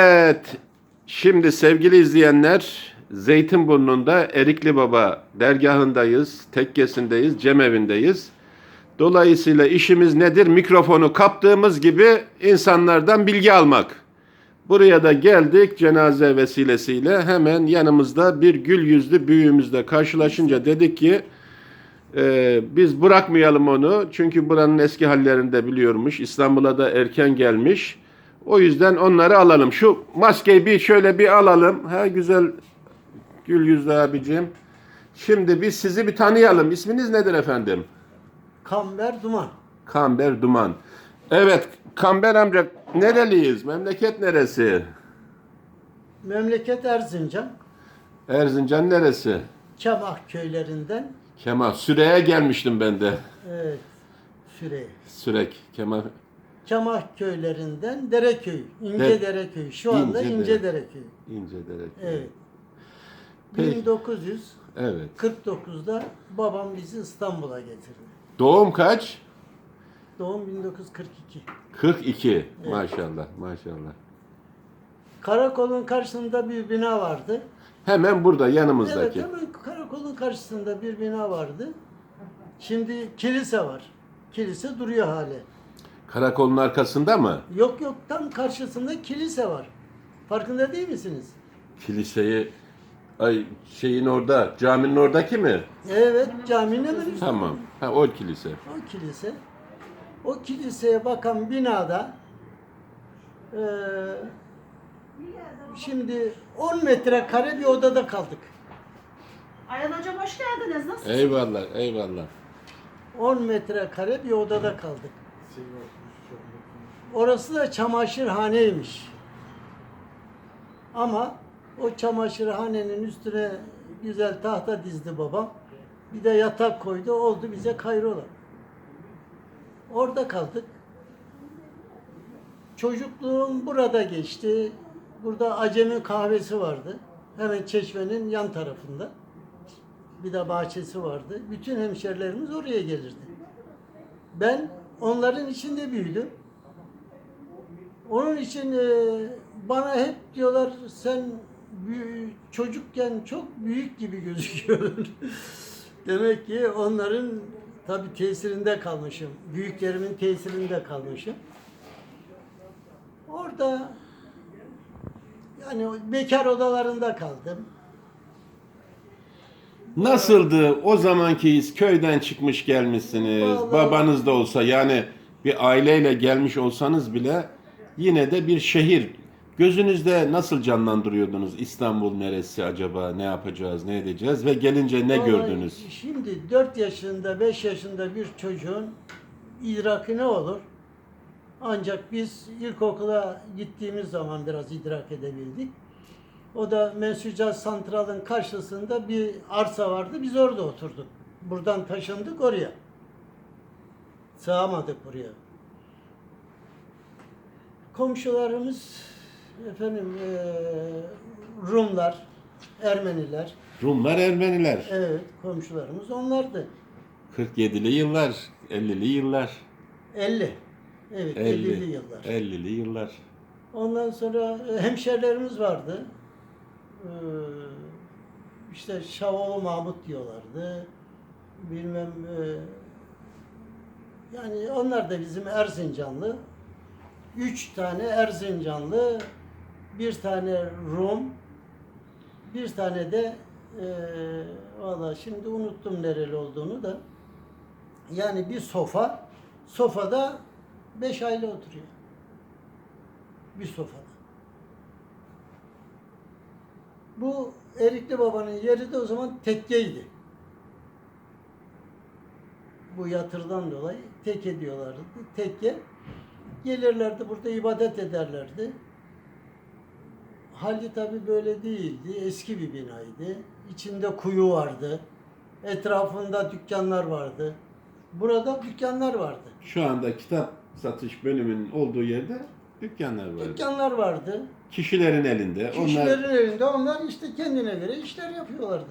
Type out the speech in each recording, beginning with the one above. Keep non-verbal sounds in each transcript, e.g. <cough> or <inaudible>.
Evet, şimdi sevgili izleyenler, Zeytinburnu'nda Erikli Baba dergahındayız, tekkesindeyiz, cemevindeyiz. Dolayısıyla işimiz nedir? Mikrofonu kaptığımız gibi insanlardan bilgi almak. Buraya da geldik cenaze vesilesiyle hemen yanımızda bir gül yüzlü büyüğümüzle karşılaşınca dedik ki ee, biz bırakmayalım onu. Çünkü buranın eski hallerini de biliyormuş. İstanbul'a da erken gelmiş. O yüzden onları alalım. Şu maskeyi bir şöyle bir alalım. Ha güzel gül yüzlü abicim. Şimdi biz sizi bir tanıyalım. İsminiz nedir efendim? Kamber Duman. Kamber Duman. Evet, Kamber amca nereliyiz? Memleket neresi? Memleket Erzincan. Erzincan neresi? Kemah köylerinden. Kemal. Süre'ye gelmiştim ben de. Evet. Süre. Sürek. Kemal. Kemah köylerinden Dereköy. De- İnce Dereköy. Şu anda İnce İnce, Dere- Dereköy. İncedirek. Evet. Peki. 1949'da Evet. babam bizi İstanbul'a getirdi. Doğum kaç? Doğum 1942. 42. Maşallah, maşallah. Karakolun karşısında bir bina vardı. Hemen burada Evet yanımızdaki. hemen karakolun karşısında bir bina vardı. Şimdi kilise var. Kilise duruyor hali. Karakolun arkasında mı? Yok yok tam karşısında kilise var. Farkında değil misiniz? Kiliseyi ay şeyin orada, caminin oradaki mi? Evet caminin hemen üstünde. Tamam. Ha o kilise. O kilise. O kiliseye bakan binada eee, şimdi 10 metrekare bir odada kaldık. Ayhan hocam hoş geldiniz. Nasılsınız? Eyvallah, eyvallah. 10 metrekare bir odada kaldık. Orası da çamaşırhaneymiş. Ama o çamaşırhanenin üstüne güzel tahta dizdi babam. Bir de yatak koydu. Oldu bize kayrola. Orada kaldık. Çocukluğum burada geçti. Burada Acemi kahvesi vardı. Hemen çeşmenin yan tarafında. Bir de bahçesi vardı. Bütün hemşerilerimiz oraya gelirdi. Ben onların içinde büyüdüm. Onun için e, bana hep diyorlar sen çocukken çok büyük gibi gözüküyorsun. <laughs> Demek ki onların tabi tesirinde kalmışım. Büyüklerimin tesirinde kalmışım. Orada yani bekar odalarında kaldım. Nasıldı o zamanki köyden çıkmış gelmişsiniz. Vallahi- Babanız da olsa yani bir aileyle gelmiş olsanız bile yine de bir şehir. Gözünüzde nasıl canlandırıyordunuz? İstanbul neresi acaba? Ne yapacağız? Ne edeceğiz? Ve gelince ne Vallahi gördünüz? Şimdi 4 yaşında, 5 yaşında bir çocuğun idraki ne olur? Ancak biz ilkokula gittiğimiz zaman biraz idrak edebildik. O da Mensuca Santral'ın karşısında bir arsa vardı. Biz orada oturduk. Buradan taşındık oraya. Sığamadık buraya. Komşularımız efendim eee, Rumlar, Ermeniler, Rumlar, Ermeniler. Evet, komşularımız onlardı. 47'li yıllar, 50'li yıllar. 50. Evet, 50, 50'li yıllar. 50'li yıllar. Ondan sonra e, hemşerilerimiz vardı. Ee, işte Şavoğlu Mahmut diyorlardı. Bilmem e, yani onlar da bizim Erzincanlı. Üç tane Erzincanlı, bir tane Rum, bir tane de e, valla şimdi unuttum nereli olduğunu da. Yani bir sofa, sofada beş aile oturuyor. Bir sofada. Bu Erikli Baba'nın yeri de o zaman tekkeydi. Bu yatırdan dolayı tekke diyorlardı. Tekke. Gelirlerdi burada ibadet ederlerdi. Hali tabi böyle değildi. Eski bir binaydı. İçinde kuyu vardı. Etrafında dükkanlar vardı. Burada dükkanlar vardı. Şu anda kitap satış bölümünün olduğu yerde dükkanlar var. Dükkanlar vardı. Kişilerin elinde. Kişilerin Onlar elinde onlar işte kendine göre işler yapıyorlardı.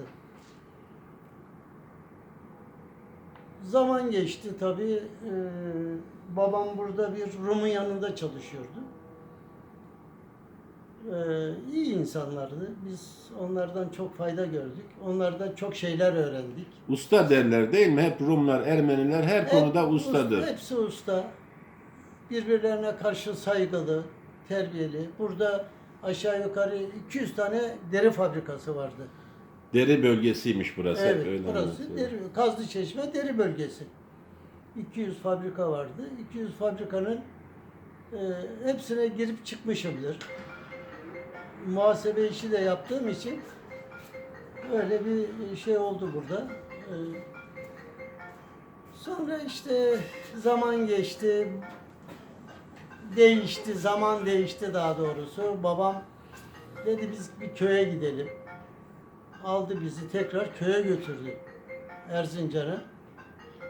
Zaman geçti tabii. Ee, babam burada bir Rum'un yanında çalışıyordu. Ee, iyi insanlardı. Biz onlardan çok fayda gördük. Onlardan çok şeyler öğrendik. Usta derler değil mi? Hep Rumlar, Ermeniler her konuda Hep ustadır. usta- hepsi usta. Birbirlerine karşı saygılı, terbiyeli. Burada aşağı yukarı 200 tane deri fabrikası vardı. Deri bölgesiymiş burası. evet, öyle burası deri, Kazlı Çeşme deri bölgesi. 200 fabrika vardı. 200 fabrikanın e, hepsine girip çıkmışımdır. Muhasebe işi de yaptığım için öyle bir şey oldu burada. E, sonra işte zaman geçti, değişti, zaman değişti daha doğrusu. Babam dedi biz bir köye gidelim. Aldı bizi tekrar köye götürdü. Erzincan'a.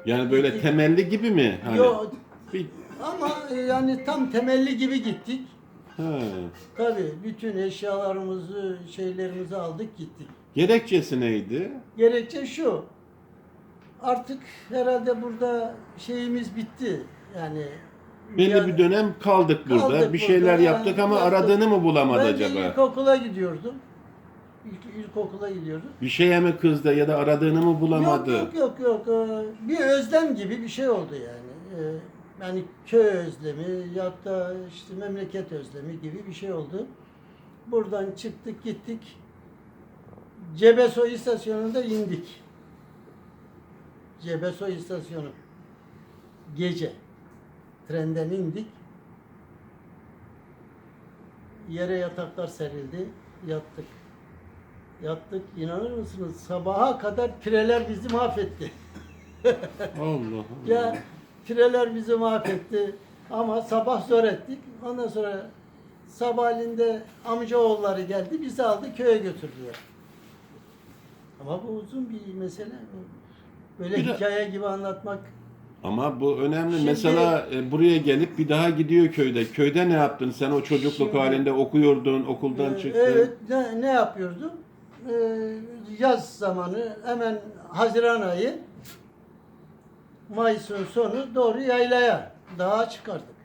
Yani böyle temelli gibi mi? Hani Yo, bir, ama e, yani tam temelli gibi gittik. ha. Tabii bütün eşyalarımızı, şeylerimizi aldık gittik. Gerekçesi neydi? Gerekçe şu. Artık herhalde burada şeyimiz bitti. Yani Belli bir dönem kaldık burada. Kaldık bir şeyler burada, yaptık ama yaptık. aradığını mı bulamadı ben acaba? ilkokula gidiyordum. İlk, ilkokula gidiyordum. Bir şeye mi kızdı ya da aradığını mı bulamadı? Yok yok yok yok. Ee, Bir özlem gibi bir şey oldu yani. Ee, Yani köy özlemi ya da işte memleket özlemi gibi bir şey oldu. Buradan çıktık gittik. Cebesoy istasyonunda indik. Cebesoy istasyonu. Gece. Trenden indik. Yere yataklar serildi. Yattık. Yattık. İnanır mısınız? Sabaha kadar pireler bizi mahvetti. <laughs> Allah Allah. Ya pireler bizi mahvetti. Ama sabah zor ettik. Ondan sonra sabahleyin amcaoğulları geldi. Bizi aldı köye götürdüler. Ama bu uzun bir mesele. Böyle Bir de- hikaye gibi anlatmak Ama bu önemli. Şimdi- Mesela e, buraya gelip bir daha gidiyor köyde. Köyde ne yaptın? Sen o çocukluk Şimdi- halinde okuyordun, okuldan Ee, çıktın. Evet, ne, ne yapıyordum? Ee, yaz zamanı hemen Haziran ayı Mayıs'ın sonu doğru yaylaya dağa çıkardık.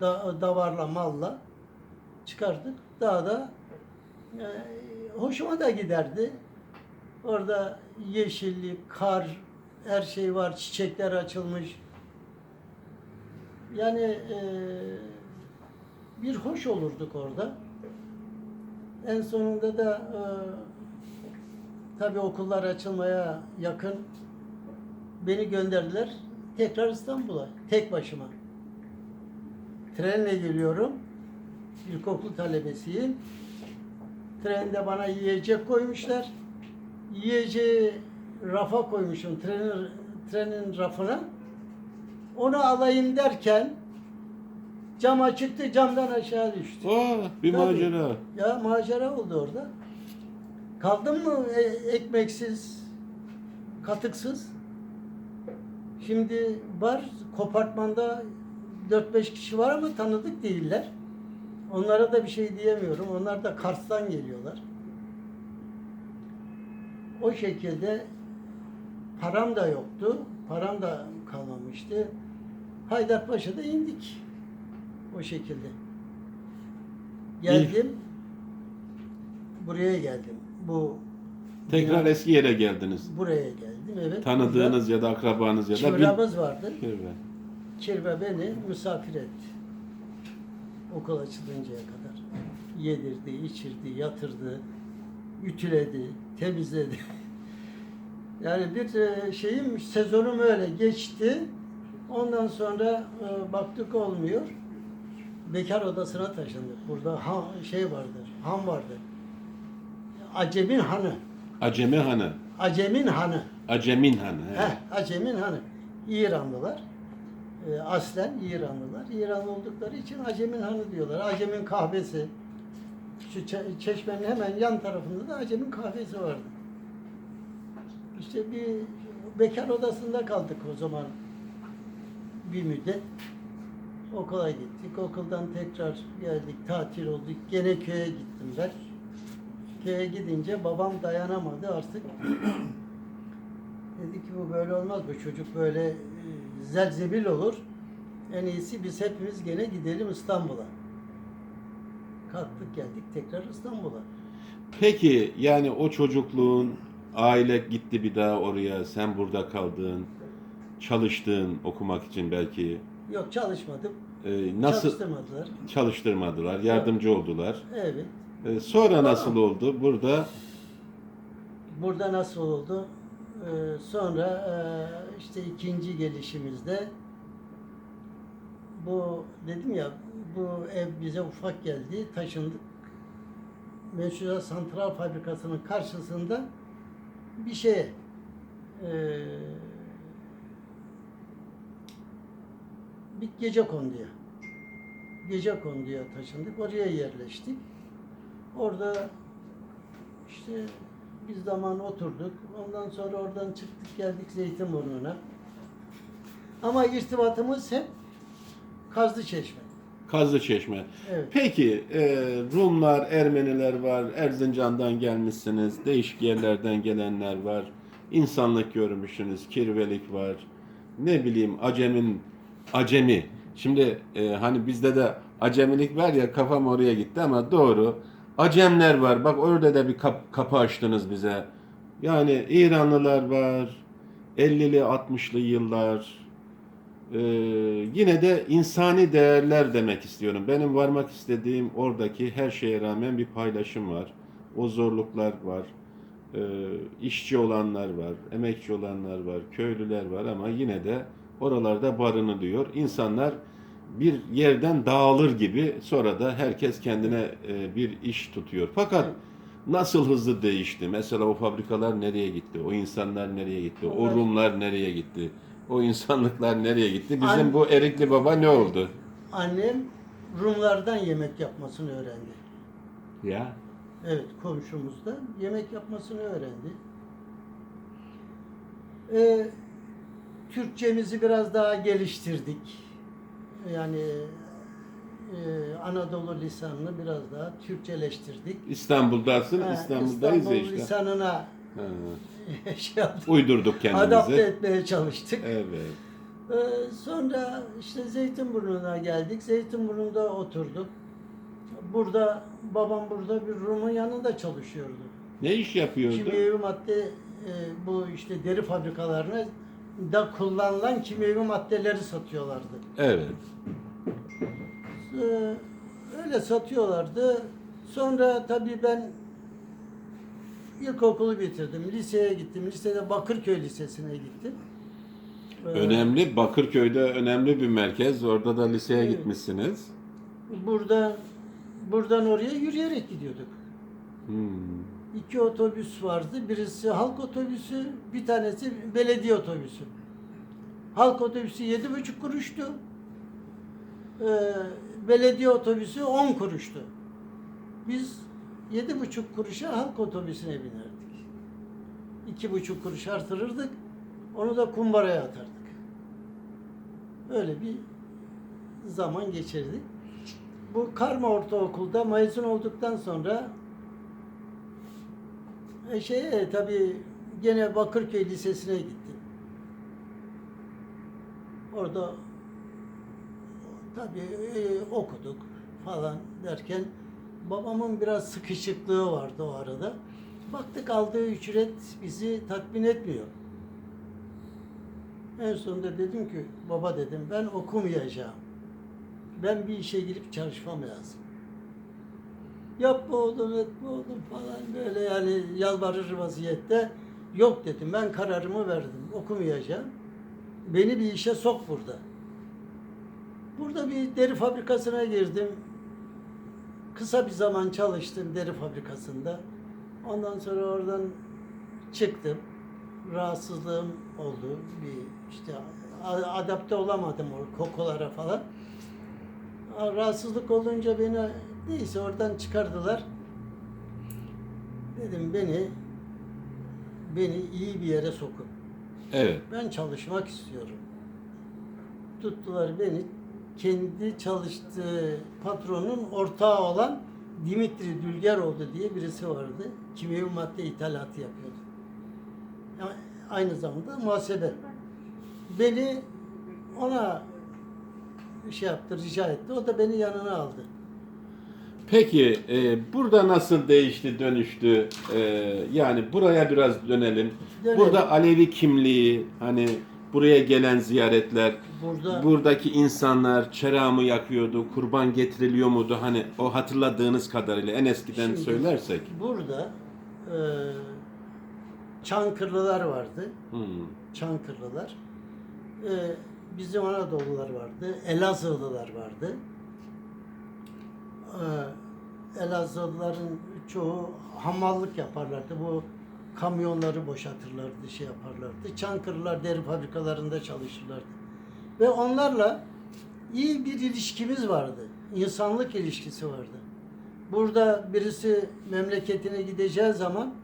Da, davarla malla çıkardık. Dağda e, hoşuma da giderdi. Orada yeşillik, kar, her şey var, çiçekler açılmış. Yani e, bir hoş olurduk orada. En sonunda da e, tabii okullar açılmaya yakın beni gönderdiler tekrar İstanbul'a tek başıma. Trenle geliyorum. İlkokul talebesiyim. Trende bana yiyecek koymuşlar. Yiyeceği rafa koymuşum trenin, trenin rafına. Onu alayım derken cama çıktı camdan aşağı düştü. Aa, bir Tabii. macera. Ya macera oldu orada. Kaldın mı e- ekmeksiz, katıksız? Şimdi var kopartmanda 4-5 kişi var ama tanıdık değiller. Onlara da bir şey diyemiyorum. Onlar da Kars'tan geliyorlar. O şekilde param da yoktu. Param da kalmamıştı. Haydarpaşa'da indik. O şekilde. Geldim. Buraya geldim. Bu Tekrar eski yere geldiniz. buraya geldim. Evet. Tanıdığınız ya da akrabanız ya da bir... Vardı. Kirve. Kirve beni misafir etti. Okul açılıncaya kadar. Yedirdi, içirdi, yatırdı, ütüledi, temizledi. <laughs> yani bir e, şeyim, sezonum öyle geçti. Ondan sonra e, baktık olmuyor. Bekar odasına taşındık. Burada ha, şey vardır, han vardır. Acemin hanı. Acemi Hanı. Acemin hanı. Acemin Hanı. he. Heh, Acemin hanı. İranlılar. E, aslen İranlılar. İran oldukları için Acemin hanı diyorlar. Acemin kahvesi. Şu çe- çeşmenin hemen yan tarafında da Acemin kahvesi vardı. İşte bir bekar odasında kaldık o zaman bir müddet. Okula gittik. Okuldan tekrar geldik. Tatil olduk. Gene köye gittim ben. Köye gidince babam dayanamadı artık. <clears throat> Dedi ki bu böyle olmaz. Bu çocuk böyle e, zelzebil olur. En iyisi biz hepimiz gene gidelim İstanbul'a. kalktık geldik tekrar İstanbul'a. Peki yani o çocukluğun aile gitti bir daha oraya sen burada kaldın çalıştın okumak için belki Yok çalışmadım. Ee, nasıl Çalıştırmadılar. çalıştırmadılar yardımcı oldular Evet. Ee, sonra nasıl oldu burada Burada nasıl oldu? Ee, sonra e, işte ikinci gelişimizde bu dedim ya bu ev bize ufak geldi. Taşındık. Mensurat Santral Fabrikası'nın karşısında bir şeye e, bir gece konduya gece konduya taşındık. Oraya yerleştik. Orada işte biz zaman oturduk. Ondan sonra oradan çıktık geldik Zeytinburnu'na. Ama irtibatımız hep Kazlı Çeşme. Kazlı Çeşme. Evet. Peki e, Rumlar, Ermeniler var, Erzincan'dan gelmişsiniz, değişik yerlerden gelenler var, insanlık görmüşsünüz, kirvelik var, ne bileyim Acemin, Acemi. Şimdi e, hani bizde de Acemilik var ya kafam oraya gitti ama doğru. Acemler var. Bak orada da bir kap- kapı açtınız bize. Yani İranlılar var. 50'li 60'lı yıllar. Ee, yine de insani değerler demek istiyorum. Benim varmak istediğim oradaki her şeye rağmen bir paylaşım var. O zorluklar var. Ee, işçi olanlar var, emekçi olanlar var, köylüler var ama yine de oralarda barınılıyor. İnsanlar bir yerden dağılır gibi sonra da herkes kendine e, bir iş tutuyor. Fakat nasıl hızlı değişti? Mesela o fabrikalar nereye gitti? O insanlar nereye gitti? O Rumlar nereye gitti? O insanlıklar nereye gitti? Bizim An- bu Erikli Baba ne oldu? Annem Rumlardan yemek yapmasını öğrendi. Ya. Evet komşumuzda yemek yapmasını öğrendi. Ee, Türkçemizi biraz daha geliştirdik. Yani e, Anadolu lisanını biraz daha Türkçeleştirdik. İstanbul'dasın, Ha, İstanbul'dayız İstanbul ya işte. lisanına Ha. <laughs> şey yaptık. Uydurduk Adapte kendimizi. etmeye çalıştık. Evet. Ee, sonra işte Zeytinburnu'na geldik. Zeytinburnu'nda oturduk. Burada babam burada bir Rum'un yanında çalışıyordu. Ne iş yapıyordu? Kimyevi madde e, bu işte deri fabrikalarına da kullanılan kimyevi maddeleri satıyorlardı. Evet. Ee, öyle satıyorlardı. Sonra tabii ben ilkokulu bitirdim. Liseye gittim. Lisede Bakırköy Lisesi'ne gittim. Ee, Önemli. Bakırköy'de önemli bir merkez. Orada da liseye Evet. gitmişsiniz. Burada buradan oraya yürüyerek gidiyorduk. Hmm. İki otobüs vardı. Birisi halk otobüsü, bir tanesi belediye otobüsü. Halk otobüsü yedi buçuk kuruştu. Ee, belediye otobüsü on kuruştu. Biz yedi buçuk kuruşa halk otobüsüne binerdik. İki buçuk kuruş artırırdık. Onu da kumbaraya atardık. Öyle bir zaman geçirdik. Bu Karma Ortaokul'da mezun olduktan sonra e şeye tabii gene Bakırköy Lisesi'ne gittim. Orada tabii e, okuduk falan derken babamın biraz sıkışıklığı vardı o arada. Baktık aldığı ücret bizi tatmin etmiyor. En sonunda dedim ki baba dedim ben okumayacağım. Ben bir işe girip çalışmam lazım. Yapma oğlum etme oğlum falan böyle yani yalvarır vaziyette. Yok dedim ben kararımı verdim okumayacağım. Beni bir işe sok burada. Burada bir deri fabrikasına girdim. Kısa bir zaman çalıştım deri fabrikasında. Ondan sonra oradan çıktım. Rahatsızlığım oldu. Bir işte adapte olamadım o kokulara falan. Rahatsızlık olunca beni neyse oradan çıkardılar. Dedim beni beni iyi bir yere sokun. Evet. Ben çalışmak istiyorum. Tuttular beni kendi çalıştığı patronun ortağı olan Dimitri Dülgeroğlu diye birisi vardı. Kimyevi madde ithalatı yapıyordu. Yani aynı zamanda muhasebe. Beni ona şey yaptı, rica etti. O da beni yanına aldı. Peki e, burada nasıl değişti, dönüştü? E, yani buraya biraz dönelim. Dönelim. Burada Alevi kimliği, hani buraya gelen ziyaretler, Burada buradaki insanlar çeramı yakıyordu, kurban getiriliyor muydu? Hani o hatırladığınız kadarıyla en eskiden Şimdi- söylersek. burada e, Çankırlılar vardı. Hmm. Çankırlılar. E, bizim Anadolular vardı. Elazığlılar vardı. E, Elazığlıların çoğu hamallık yaparlardı. Bu kamyonları boşaltırlardı, şey yaparlardı. Çankırlılar deri fabrikalarında çalışırlardı. Ve onlarla iyi bir ilişkimiz vardı. İnsanlık ilişkisi vardı. Burada birisi memleketine gideceği zaman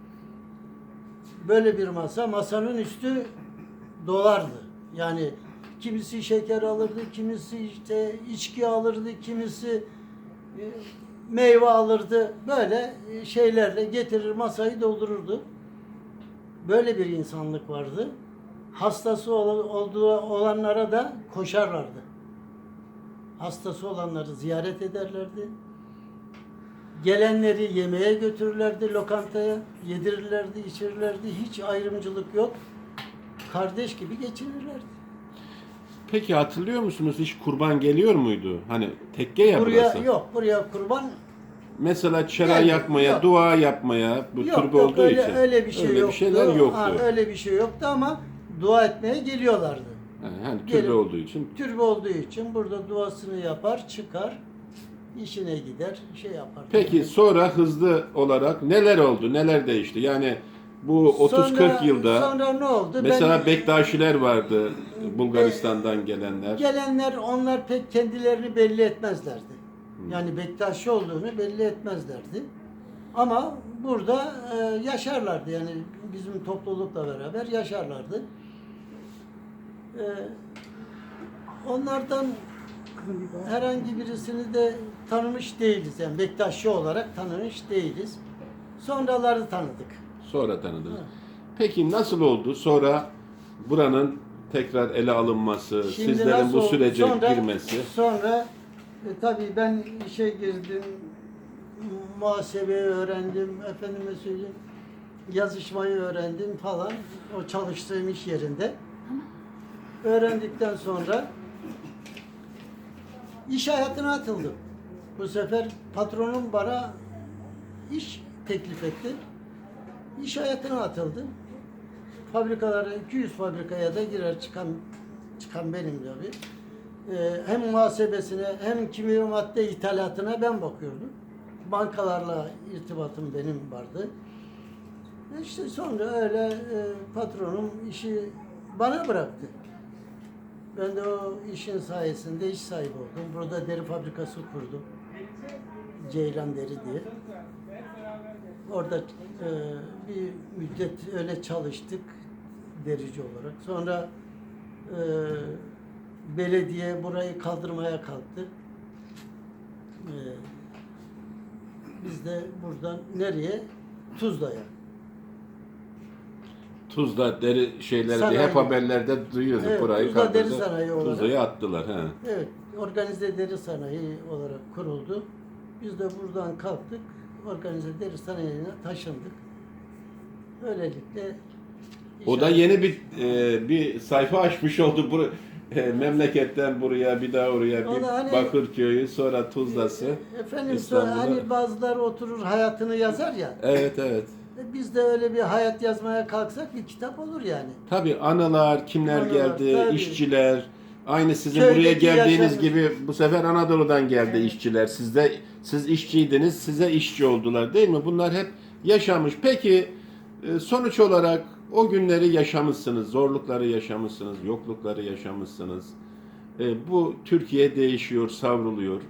böyle bir masa, masanın üstü dolardı. Yani kimisi şeker alırdı, kimisi işte içki alırdı, kimisi e, meyve alırdı. Böyle e, şeylerle getirir masayı doldururdu. Böyle bir insanlık vardı. Hastası ol- olduğu olanlara da koşarlardı. Hastası olanları ziyaret ederlerdi. Gelenleri yemeğe götürürlerdi lokantaya, yedirirlerdi, içirirlerdi. Hiç ayrımcılık yok. Kardeş gibi geçirirlerdi. Peki hatırlıyor musunuz hiç kurban geliyor muydu? Hani tekke ya buraya burası. yok, buraya kurban Mesela çera Geldi, yakmaya, yok. dua yapmaya, bu yok, türbe yok olduğu öyle, için. öyle bir şey öyle yoktu. bir şeyler yoktu. Ha, öyle bir şey yoktu ama dua etmeye geliyorlardı. Yani türbe Gelin. olduğu için. Türbe olduğu için burada duasını yapar, çıkar, işine gider, şey yapar. Peki sonra hızlı olarak neler oldu, neler değişti? Yani bu 30-40 Sonra- yılda Sonra ne oldu? mesela Ben- Bektaşiler vardı, Bulgaristan'dan gelenler. Gelenler onlar pek kendilerini belli etmezlerdi. Yani Bektaşi olduğunu belli etmezlerdi. Ama burada e, yaşarlardı yani bizim toplulukla beraber yaşarlardı. Onlardan herhangi birisini de tanımış değiliz. Yani Bektaşi olarak tanımış değiliz. Sonraları tanıdık. Sonra tanıdınız. Peki nasıl oldu? Sonra buranın tekrar ele alınması, Şimdi sizlerin bu sürece Sonra- girmesi. Sonra e, tabii ben işe girdim, muhasebeyi öğrendim, efendime söyleyeyim, yazışmayı öğrendim falan o çalıştığım iş yerinde. Öğrendikten sonra iş hayatına atıldım. Bu sefer patronum bana iş teklif etti. İş hayatına atıldım. Fabrikalara 200 fabrikaya da girer çıkan çıkan benim tabii. Ee, hem muhasebesine hem kimya madde ithalatına ben bakıyordum. Bankalarla irtibatım benim vardı. İşte sonra öyle e, patronum işi bana bıraktı. Ben de o işin sayesinde iş sahibi oldum. Burada deri fabrikası kurdum. Ceylan Deri diye. Orada e, bir müddet öyle çalıştık derici olarak. Sonra e, belediye burayı kaldırmaya kalktı. E, biz de buradan nereye? Tuzla'ya. Tuzla deri şeyleri diye Sanayi. hep haberlerde duyuyorduk Evet, burayı. Tuzla Deri kaldırdı. Sanayi olarak. Tuzla'ya attılar. He. Evet, organize deri sanayi olarak kuruldu. Biz de buradan kalktık, organize deri sanayine taşındık. Böylelikle O da inşaat- yeni bir e, bir sayfa açmış oldu. Bu, e, memleketten buraya bir daha oraya bir da hani- Bakırköy'ü sonra Tuzla'sı. Efendim İstanbul'da- hani bazıları oturur hayatını yazar ya. Evet evet. E, Biz de öyle bir hayat yazmaya kalksak bir kitap olur yani. Tabii anılar, kimler Anılar, geldi, tabii. işçiler. Aynı sizin Köydeki buraya geldiğiniz yaşam- gibi bu sefer Anadolu'dan geldi işçiler. Siz de siz işçiydiniz, size işçi oldular değil mi? Bunlar hep yaşamış. Peki e, sonuç olarak o günleri yaşamışsınız, zorlukları yaşamışsınız, yoklukları yaşamışsınız. E, Bu Türkiye değişiyor, savruluyor.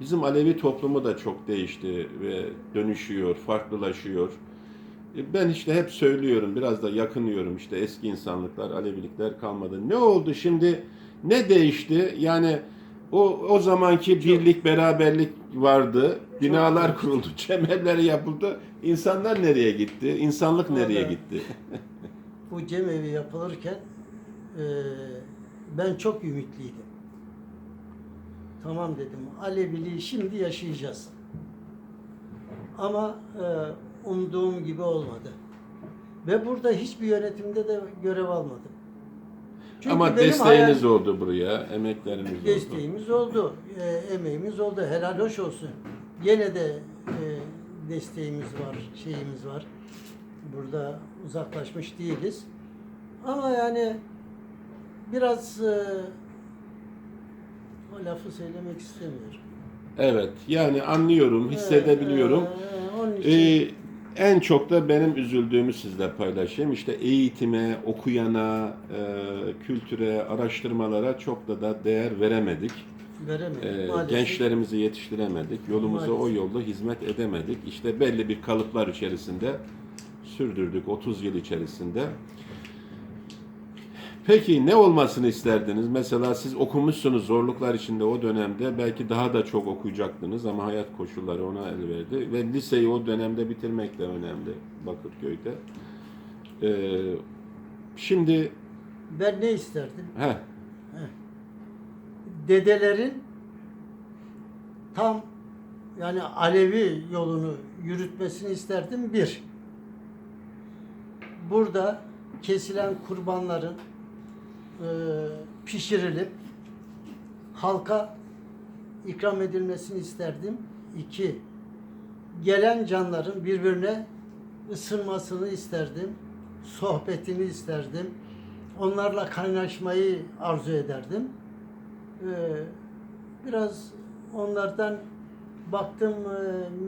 Bizim Alevi toplumu da çok değişti ve dönüşüyor, farklılaşıyor. E, Ben işte hep söylüyorum, biraz da yakınıyorum işte eski insanlıklar, Alevilikler kalmadı. Ne oldu şimdi? Ne değişti? Yani o o zamanki birlik, beraberlik vardı. Binalar kuruldu, <laughs> cemeller yapıldı. İnsanlar nereye gitti? İnsanlık nereye Vallahi- gitti? Bu cemevi yapılırken e, ben çok ümitliydim. Tamam dedim, Aleviliği şimdi yaşayacağız. Ama e, umduğum gibi olmadı. Ve burada hiçbir yönetimde de görev almadım. Çünkü Ama benim desteğiniz hayal- oldu buraya, emekleriniz oldu. Desteğimiz oldu, e, emeğimiz oldu. Helal hoş olsun. Gene de e, desteğimiz var, şeyimiz var. Burada uzaklaşmış değiliz. Ama yani biraz e, o lafı söylemek istemiyorum. Evet, yani anlıyorum, hissedebiliyorum. Ee, onun için Ee, en çok da benim üzüldüğümü sizle paylaşayım. İşte eğitime, okuyana, e, kültüre, araştırmalara çok da da değer veremedik. Ee, maalesef. gençlerimizi yetiştiremedik. Yolumuza o Maalesef. yolda hizmet edemedik. İşte belli bir kalıplar içerisinde sürdürdük 30 yıl içerisinde. Peki ne olmasını isterdiniz? Mesela siz okumuşsunuz zorluklar içinde o dönemde. Belki daha da çok okuyacaktınız ama hayat koşulları ona el verdi. Ve liseyi o dönemde bitirmek de önemli Bakırköy'de. Ee, şimdi Ben ne isterdim? heh, dedelerin tam yani Alevi yolunu yürütmesini isterdim bir. Burada kesilen kurbanların pişirilip halka ikram edilmesini isterdim. İki, gelen canların birbirine ısınmasını isterdim. Sohbetini isterdim. Onlarla kaynaşmayı arzu ederdim. Ee, biraz onlardan baktım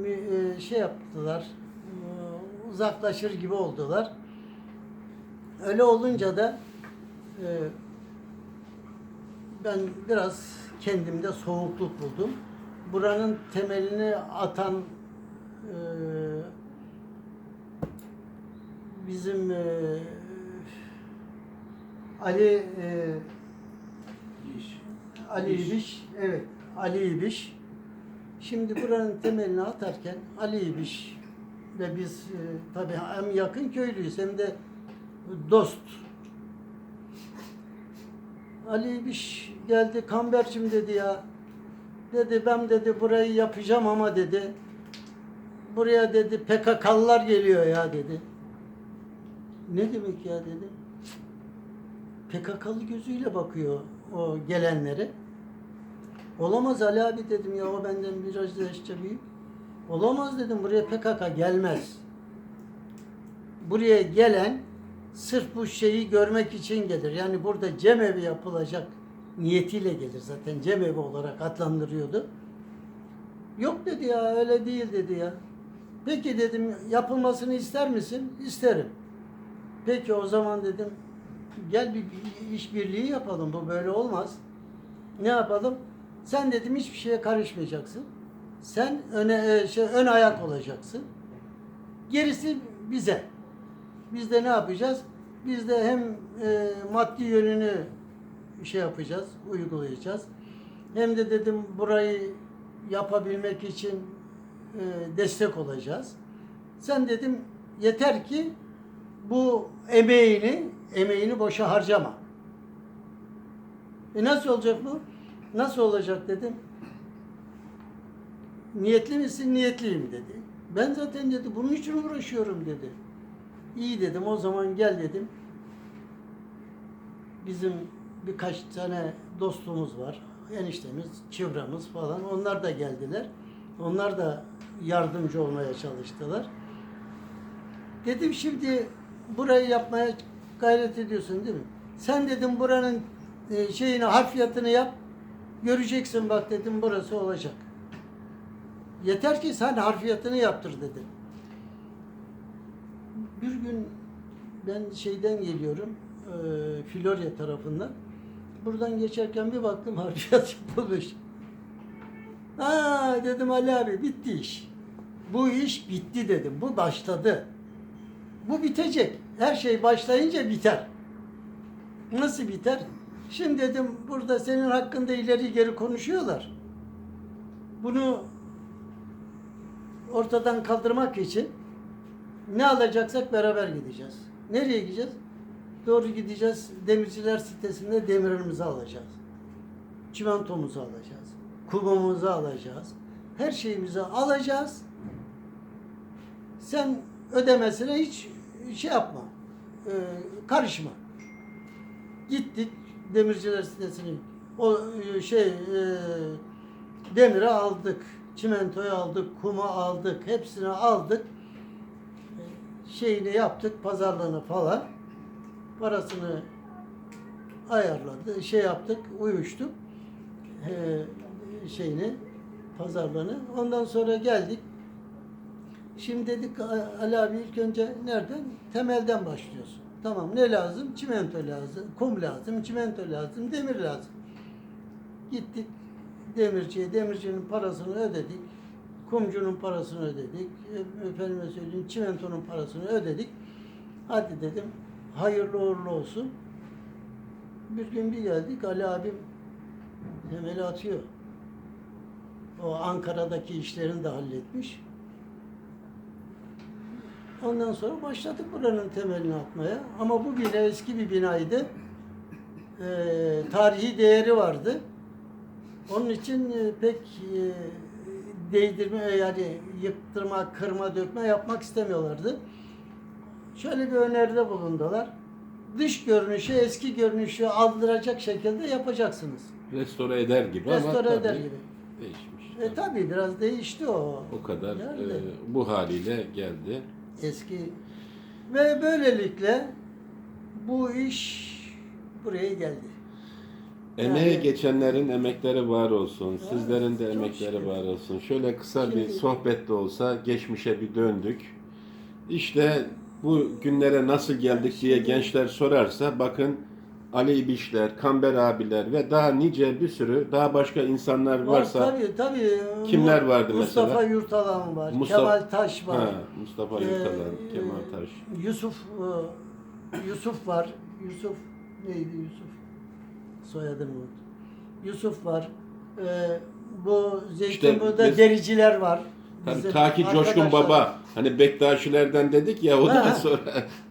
e, e, şey yaptılar e, uzaklaşır gibi oldular. Öyle olunca da e, ben biraz kendimde soğukluk buldum. Buranın temelini atan e, bizim e, Ali e, Ali İbiş, evet Ali İbiş. Şimdi buranın temelini atarken Ali İbiş ve biz e, tabii hem yakın köylüyüz hem de dost. Ali İbiş geldi, Kamberçim dedi ya. Dedi ben dedi burayı yapacağım ama dedi. Buraya dedi PKK'lılar geliyor ya dedi. Ne demek ya dedi. PKK'lı gözüyle bakıyor o gelenlere. Olamaz Ali abi dedim ya o benden biraz da yaşça büyük. Olamaz dedim buraya PKK gelmez. Buraya gelen sırf bu şeyi görmek için gelir. Yani burada cemevi yapılacak niyetiyle gelir zaten cemevi olarak adlandırıyordu. Yok dedi ya öyle değil dedi ya. Peki dedim yapılmasını ister misin? İsterim. Peki o zaman dedim gel bir işbirliği yapalım bu böyle olmaz. Ne yapalım? Sen dedim hiçbir şeye karışmayacaksın. Sen öne e, şey ön ayak olacaksın. Gerisi bize. Biz de ne yapacağız? Biz de hem e, maddi yönünü şey yapacağız, uygulayacağız. Hem de dedim burayı yapabilmek için e, destek olacağız. Sen dedim yeter ki bu emeğini emeğini boşa harcama. E nasıl olacak bu? Nasıl olacak dedim. Niyetli misin? Niyetliyim dedi. Ben zaten dedi bunun için uğraşıyorum dedi. İyi dedim o zaman gel dedim. Bizim birkaç tane dostumuz var. Eniştemiz, çevremiz falan. Onlar da geldiler. Onlar da yardımcı olmaya çalıştılar. Dedim şimdi burayı yapmaya gayret ediyorsun değil mi? Sen dedim buranın e, şeyini harfiyatını yap. Göreceksin bak dedim burası olacak. Yeter ki sen harfiyatını yaptır dedim. Bir gün ben şeyden geliyorum, e, Florya tarafından. Buradan geçerken bir baktım harfiyat <laughs> yapılmış. Ha dedim Ali abi bitti iş. Bu iş bitti dedim. Bu başladı. Bu bitecek. Her şey başlayınca biter. Nasıl biter? Şimdi dedim burada senin hakkında ileri geri konuşuyorlar. Bunu ortadan kaldırmak için ne alacaksak beraber gideceğiz. Nereye gideceğiz? Doğru gideceğiz. Demirciler sitesinde demirimizi alacağız. Çimentomuzu alacağız. Kumumuzu alacağız. Her şeyimizi alacağız. Sen ödemesine hiç şey yapma. e, karışma. Gittik demirciler sitesine. O e, şey e, demiri aldık. Çimentoyu aldık, kumu aldık, hepsini aldık. Şeyini yaptık, pazarlığını falan. Parasını ayarladı, şey yaptık, uyuştuk. E, şeyini, pazarlığını. Ondan sonra geldik. Şimdi dedik "A- Ali abi ilk önce nereden? Temelden başlıyorsun. Tamam ne lazım? Çimento lazım, kum lazım, çimento lazım, demir lazım. Gittik demirciye, demircinin parasını ödedik. Kumcunun parasını ödedik. E- Efendime söyleyeyim çimentonun parasını ödedik. Hadi dedim hayırlı uğurlu olsun. Bir gün bir geldik Ali abim temeli atıyor. O Ankara'daki işlerini de halletmiş. Ondan sonra başladık buranın temelini atmaya. Ama bu bina eski bir binaydı. Ee, tarihi değeri vardı. Onun için e, pek e, değdirme yani yıktırma, kırma, dökme yapmak istemiyorlardı. Şöyle bir öneride bulundular. Dış görünüşü eski görünüşü aldıracak şekilde yapacaksınız. Restore eder gibi ama Restore tabii eder gibi. değişmiş. E tabi biraz değişti o. O kadar e, bu haliyle geldi. Eski ve böylelikle bu iş buraya geldi. Emeğe Yani- geçenlerin emekleri var olsun. Evet, Sizlerin de emekleri şükür. var olsun. Şöyle kısa bir sohbet de olsa geçmişe bir döndük. İşte bu günlere nasıl geldik diye gençler sorarsa bakın Ali İbişler, Kamber abiler ve daha nice bir sürü daha başka insanlar Var varsa tabii tabii. Kimler vardı Mustafa mesela? Yurtalan var. Mustafa- Kemal Taş var. Ha, Mustafa Ee, Yurtalan, e, Kemal Taş. Yusuf e, Yusuf var. Yusuf neydi Yusuf? Soyadını unuttum. Yusuf var. Ee, bu Zeytinburnu'da biz- dericiler var. Bizim ta ki Coşkun. Baba hani Bektaşilerden dedik ya o da sonra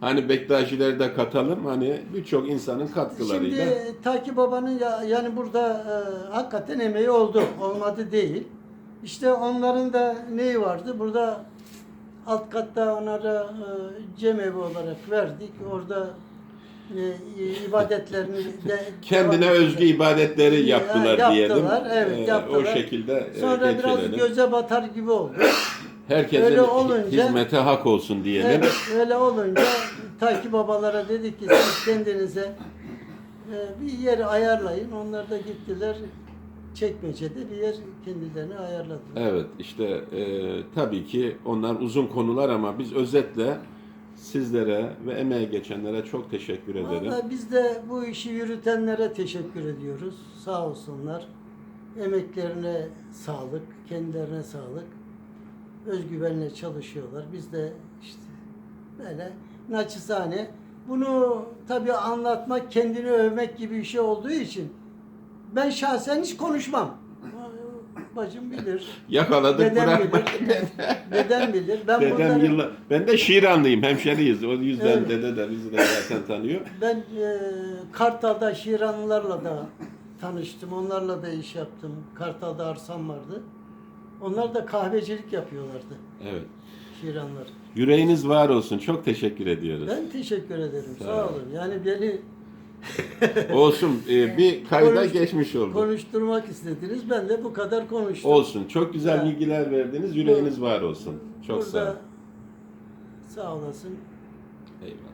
hani Bektaşileri de katalım hani birçok insanın katkılarıyla. Şimdi Taki Baba'nın ya, yani burada e, hakikaten emeği oldu. Olmadı değil. İşte onların da neyi vardı? Burada alt katta onlara e, cemevi olarak verdik. Orada e, ibadetlerini de <laughs> Kendine özgü ibadetleri Ya, yaptılar, yaptılar, diyelim. evet, yaptılar. O şekilde e, Sonra biraz geçirelim. göze batar gibi oldu. Herkesin öyle olunca- hizmete hak olsun diyelim. Evet, öyle olunca Taki babalara dedik ki siz kendinize e, bir yer ayarlayın. Onlar da gittiler çekmecede bir yer kendilerine ayarladılar. Evet işte e, tabii ki onlar uzun konular ama biz özetle sizlere ve emeğe geçenlere çok teşekkür ederim. Vallahi biz de bu işi yürütenlere teşekkür ediyoruz. Sağ olsunlar. Emeklerine sağlık, kendilerine sağlık. Özgüvenle çalışıyorlar. Biz de işte böyle naçizane bunu tabii anlatmak, kendini övmek gibi bir şey olduğu için ben şahsen hiç konuşmam. Bacım bilir. Yakaladık Dedem bırakma. bilir. Dedem bilir. Ben Dedem bunları- yıllar, ben de Şiranlıyım, hemşeriyiz. O yüzden Evet. dede de bizi de zaten tanıyor. Ben e, Kartal'da Şiranlılarla da tanıştım. Onlarla da iş yaptım. Kartal'da arsam vardı. Onlar da kahvecilik yapıyorlardı. Evet. Şiranlar. Yüreğiniz var olsun. Çok teşekkür ediyoruz. Ben teşekkür ederim. Sağ Sağ, olun. Yani beni <laughs> Olsun. e, bir kayda Konuş- geçmiş oldu. konuşturmak istediniz. Ben de bu kadar konuştum. Olsun. Çok güzel Ha. bilgiler verdiniz. Yüreğiniz var olsun. Çok sağ Burada olun. sağ olasın. Eyvallah.